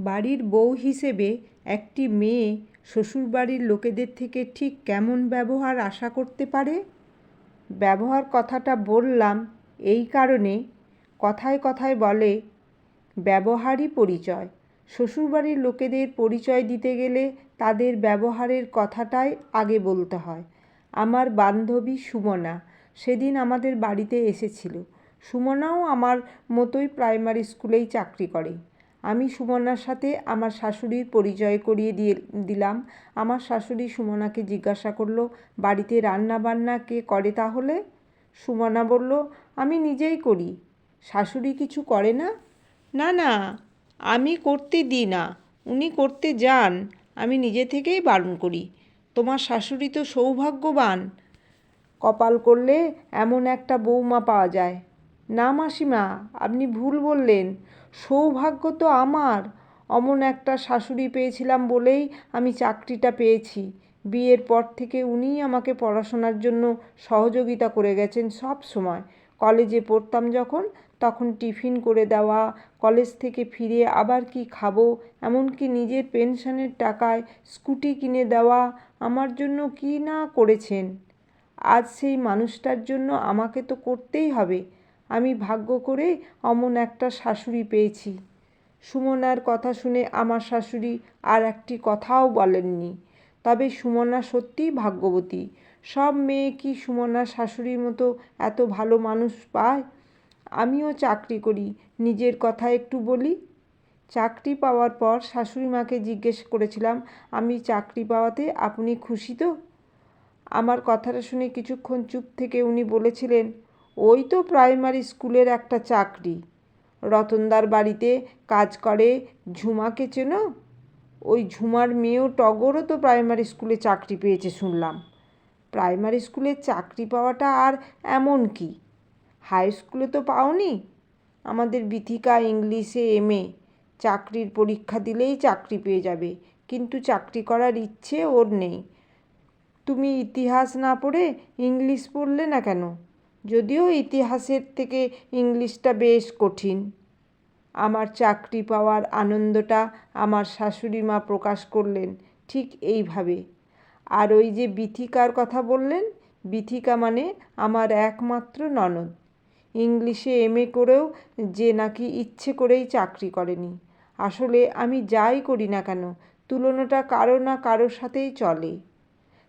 বাড়ির বউ হিসেবে একটি মেয়ে শ্বশুরবাড়ির লোকেদের থেকে ঠিক কেমন ব্যবহার আশা করতে পারে? ব্যবহার কথাটা বললাম এই কারণে। কথায় কথায় বলে, ব্যবহারই পরিচয়। শ্বশুরবাড়ির লোকেদের পরিচয় দিতে গেলে তাদের ব্যবহারের কথাটাই আগে বলতে হয়। আমার বান্ধবী সুমনা সেদিন আমাদের বাড়িতে এসেছিল। সুমনাও আমার মতোই প্রাইমারি স্কুলেই চাকরি করে। আমি সুমনার সাথে আমার শাশুড়ির পরিচয় করিয়ে দিয়ে দিলাম। আমার শাশুড়ি সুমনাকে জিজ্ঞাসা করল, বাড়িতে রান্না বান্না কে করে তাহলে? সুমনা বলল, আমি নিজেই করি। শাশুড়ি কিছু করে না? না না, আমি করতে দিই না। উনি করতে যান। আমি নিজে থেকেই বারণ করি। তোমার শাশুড়ি তো সৌভাগ্যবান। কপাল করলে এমন একটা বৌমা পাওয়া যায়। না মাসিমা, আপনি ভুল বললেন। সৌভাগ্য তো আমার। অমন একটা শাশুড়ি পেয়েছিলাম বলেই আমি চাকরিটা পেয়েছি। বিয়ের পর থেকে উনিই আমাকে পড়াশোনার জন্য সহযোগিতা করে গেছেন সব সময়। কলেজে পড়তাম যখন, তখন টিফিন করে দেওয়া, কলেজ থেকে ফিরে আবার কি খাব, এমনকি নিজের পেনশনের টাকায় স্কুটি কিনে দেওয়া, আমার জন্য কি না করেছেন? আজ সেই মানুষটার জন্য আমাকে তো করতেই হবে। আমি ভাগ্য করে অমন একটা শাশুড়ি পেয়েছি। সুমনার কথা শুনে আমার শাশুড়ি আর একটি কথাও বলেননি। তবে সুমনা সত্যিই ভাগ্যবতী। সব মেয়ে কি সুমনার শাশুড়ির মতো এত ভালো মানুষ পায়? আমিও চাকরি করি, নিজের কথা একটু বলি। চাকরি পাওয়ার পর শাশুড়ি মাকে জিজ্ঞেস করেছিলাম, আমি চাকরি পাওয়াতে আপনি খুশি তো? আমার কথাটা শুনে কিছুক্ষণ চুপ থেকে উনি বলেছিলেন ওই তো প্রাইমারি স্কুলের একটা চাকরি। রতনদার বাড়িতে কাজ করে ঝুমাকে চেনো? ওই ঝুমার মেয়েও টগরও তো প্রাইমারি স্কুলে চাকরি পেয়েছে শুনলাম। প্রাইমারি স্কুলে চাকরি পাওয়াটা আর এমন কি? হাই স্কুলে তো পাওনি? আমাদের বিথিকা ইংলিশে এম এ। চাকরির পরীক্ষা দিলেই চাকরি পেয়ে যাবে, কিন্তু চাকরি করার ইচ্ছে ওর নেই। তুমি ইতিহাস না পড়ে ইংলিশ পড়লে না কেন? যদিও ইতিহাসের থেকে ইংলিশটা বেশ কঠিন। আমার চাকরি পাওয়ার আনন্দটা আমার শাশুড়ি মা প্রকাশ করলেন ঠিক এইভাবে। আর ওই যে বিথিকার কথা বললেন, বিথিকা মানে আমার একমাত্র ননদ। ইংলিশে এম এ করেও যে নাকি ইচ্ছে করেই চাকরি করেনি। আসলে আমি যাই করি না কেন, তুলনাটা কারও না কারোর সাথেই চলে।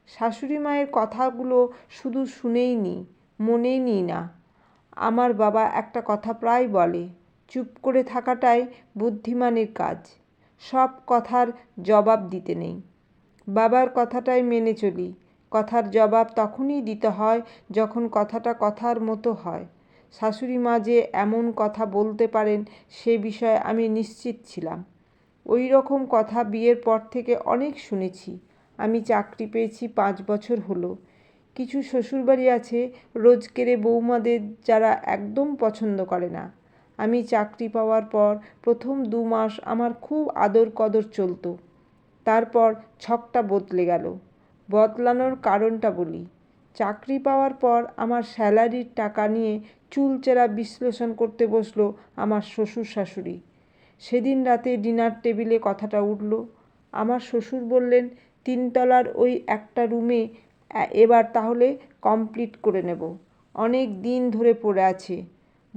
শাশুড়ি মায়ের কথাগুলো শুধু শুনেই নি। মনেই নিই না। আমার বাবা একটা কথা প্রায় বলে, চুপ করে থাকাটাই বুদ্ধিমানের কাজ। সব কথার জবাব দিতে নেই। বাবার কথাটাই মেনে চলি। কথার জবাব তখনই দিতে হয় যখন কথাটা কথার মতো হয়। শাশুড়ি মা যে এমন কথা বলতে পারেন সে বিষয়ে আমি নিশ্চিত ছিলাম। ওই রকম কথা বিয়ের পর থেকে অনেক শুনেছি। আমি চাকরি পেয়েছি পাঁচ বছর হলো। কিছু শ্বশুরবাড়ি আছে রোজকেরে বৌমাদের যারা একদম পছন্দ করে না। আমি চাকরি পাওয়ার পর প্রথম দু মাস আমার খুব আদর কদর চলতো। তারপর ছকটা বদলে গেল। বদলানোর কারণটা বলি। চাকরি পাওয়ার পর আমার স্যালারির টাকা নিয়ে চুলচেরা বিশ্লেষণ করতে বসল আমার শ্বশুর শাশুড়ি সেদিন রাতে ডিনার টেবিলে কথাটা উঠল। আমার শ্বশুর বললেন, তিনতলার ওই একটা রুমে এবার তাহলে কমপ্লিট করে নেব। অনেক দিন ধরে পড়ে আছে।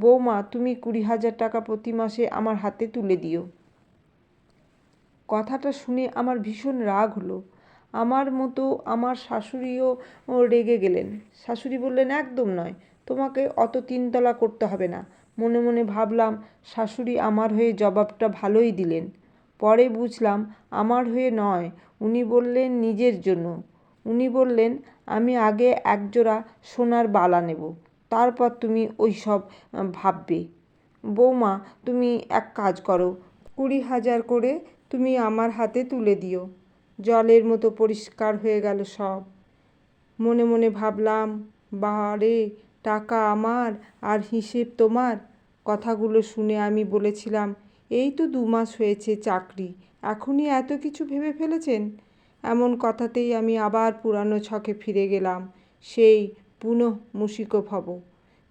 বৌমা, তুমি কুড়ি হাজার টাকা প্রতি মাসে আমার হাতে তুলে দিও। কথাটা শুনে আমার ভীষণ রাগ হলো। আমার মতো আমার শাশুড়িও রেগে গেলেন। শাশুড়ি বললেন, একদম নয়। তোমাকে অত তিনতলা করতে হবে না। মনে মনে ভাবলাম, শাশুড়ি আমার হয়ে জবাবটা ভালোই দিলেন। পরে বুঝলাম, আমার হয়ে নয়। উনি বললেন নিজের জন্য। উনি বললেন, আমি আগে একজোড়া সোনার বালা নেব, তারপর তুমি ওই সব ভাববে। বৌমা, তুমি এক কাজ করো, কুড়ি হাজার করে তুমি আমার হাতে তুলে দিও। জলের মতো পরিষ্কার হয়ে গেল সব। মনে মনে ভাবলাম বারে টাকা আমার আর হিসেব তোমার। কথাগুলো শুনে আমি বলেছিলাম, এই তো দু মাস হয়েছে চাকরি, এখনই এত কিছু ভেবে ফেলেছেন? এমন কথাতেই আমি আবার পুরানো ছকে ফিরে গেলাম, সেই পুনঃ মুশিকো ভব।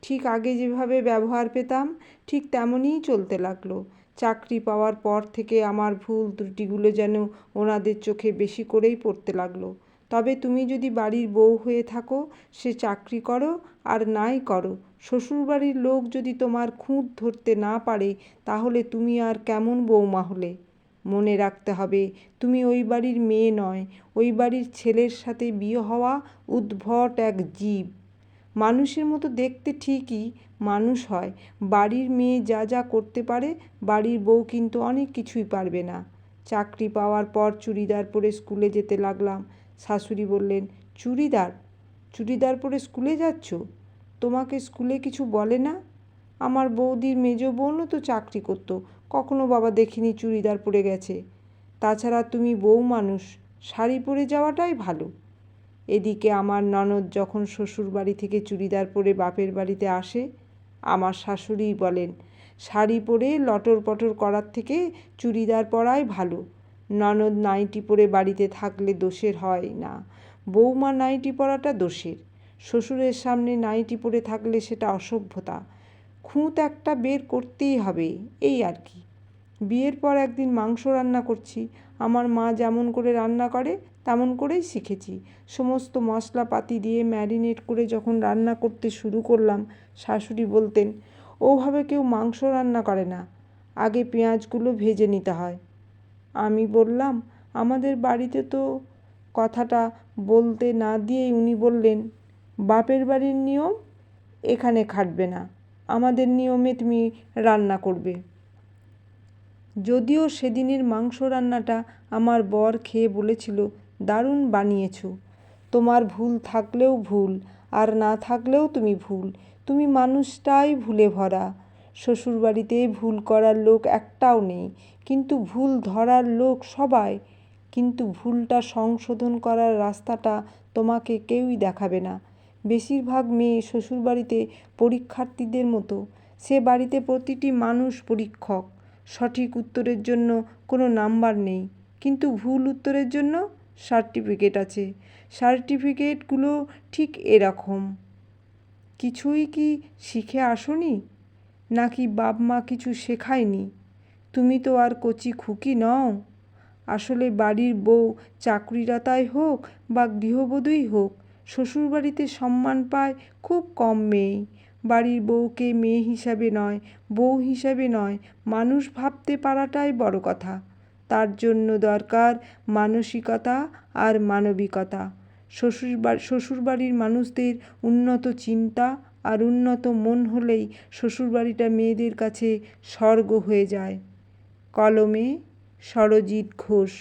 ঠিক আগে যেভাবে ব্যবহার পেতাম, ঠিক তেমনই চলতে লাগল। চাকরি পাওয়ার পর থেকে আমার ভুল ত্রুটিগুলো যেন ওনাদের চোখে বেশি করেই পড়তে লাগল। তবে তুমি যদি বাড়ির বউ হয়ে থাকো, সে চাকরি করো আর নাই করো। শ্বশুরবাড়ির লোক যদি তোমার খুঁত ধরতে না পারে, তাহলে তুমি আর কেমন বৌমা হলে? মনে রাখতে হবে, তুমি ওই বাড়ির মেয়ে নয়, ওই বাড়ির ছেলের সাথে বিয়ে হওয়া উদ্ভট এক জীব। মানুষের মতো দেখতে ঠিকই মানুষ হয়, বাড়ির মেয়ে যা যা করতে পারে, বাড়ির বউ কিন্তু অনেক কিছুই পারবে না। চাকরি পাওয়ার পর চুড়িদার পরে স্কুলে যেতে লাগলাম, শাশুড়ি বললেন, চুড়িদার? চুড়িদার পরে স্কুলে যাচ্ছ? তোমাকে স্কুলে কিছু বলে না? আমার বৌদির মেজ বোনও তো চাকরি করতো কখনো বাবা দেখিনি চুড়িদার পরে গেছে। তাছাড়া তুমি বউ মানুষ, শাড়ি পরে যাওয়াটাই ভালো। এদিকে আমার ননদ যখন শ্বশুর বাড়ি থেকে চুড়িদার পরে বাপের বাড়িতে আসে, আমার শাশুড়ি বলেন, শাড়ি পরে লটর পটর করার থেকে চুড়িদার পরাই ভালো। ননদ নাইটি পরে বাড়িতে থাকলে দোষের হয় না। বৌমা নাইটি পরাটা দোষের। শ্বশুরের সামনে নাইটি পরে থাকলে সেটা অসভ্যতা। খুঁত একটা বের করতেই হবে, এই আর কি। বিয়ের পর একদিন মাংস রান্না করছি, আমার মা যেমন করে রান্না করে, তেমন করেই শিখেছি। সমস্ত মশলাপাতি দিয়ে ম্যারিনেট করে যখন রান্না করতে শুরু করলাম, শাশুড়ি বলতেন, ওভাবে কেউ মাংস রান্না করে না, আগে পেঁয়াজগুলো ভেজে নিতে হয়। আমি বললাম, আমাদের বাড়িতে তো কথাটা বলতে না দিয়েই উনি বললেন, বাপের বাড়ির নিয়ম এখানে খাটবে না। আমাদের নিয়মে তুমি রান্না করবে। যদিও সেদিনের মাংস রান্নাটা আমার বর খেয়ে বলেছিল, দারুণ বানিয়েছো। তোমার ভুল থাকলেও ভুল, আর না থাকলেও তুমি ভুল। তুমি মানুষটাই ভুলে ভরা। শ্বশুরবাড়িতে ভুল করার লোক একটাও নেই, কিন্তু ভুল ধরার লোক সবাই। কিন্তু ভুলটা সংশোধন করার রাস্তাটা তোমাকে কেউই দেখাবে না। বেশিরভাগ মেয়ে শ্বশুরবাড়িতে পরীক্ষার্থীদের মতো। সে বাড়িতে প্রতিটি মানুষ পরীক্ষক। সঠিক উত্তরের জন্য কোনো নাম্বার নেই। কিন্তু ভুল উত্তরের জন্য সার্টিফিকেট আছে। সার্টিফিকেটগুলো ঠিক এরকম। কিছুই কি শিখে আসনি? নাকি বাপ মা কিছু শেখায়নি? তুমি তো আর কচি খুকি নও। আসলে বাড়ির বউ চাকরিরতাই হোক বা গৃহবধূই হোক শ্বশুরবাড়িতে সম্মান পায় খুব কম মেয়েই। বাড়ির বউকে মেয়ে হিসাবে নয়, বউ হিসাবে নয়, মানুষ ভাবতে পারাটাই বড় কথা। তার জন্য দরকার মানসিকতা আর মানবিকতা। শ্বশুর শ্বশুরবাড়ির মানুষদের উন্নত চিন্তা আর উন্নত মন হলেই শ্বশুরবাড়িটা মেয়েদের কাছে স্বর্গ হয়ে যায়। কলমে সরজিৎ ঘোষ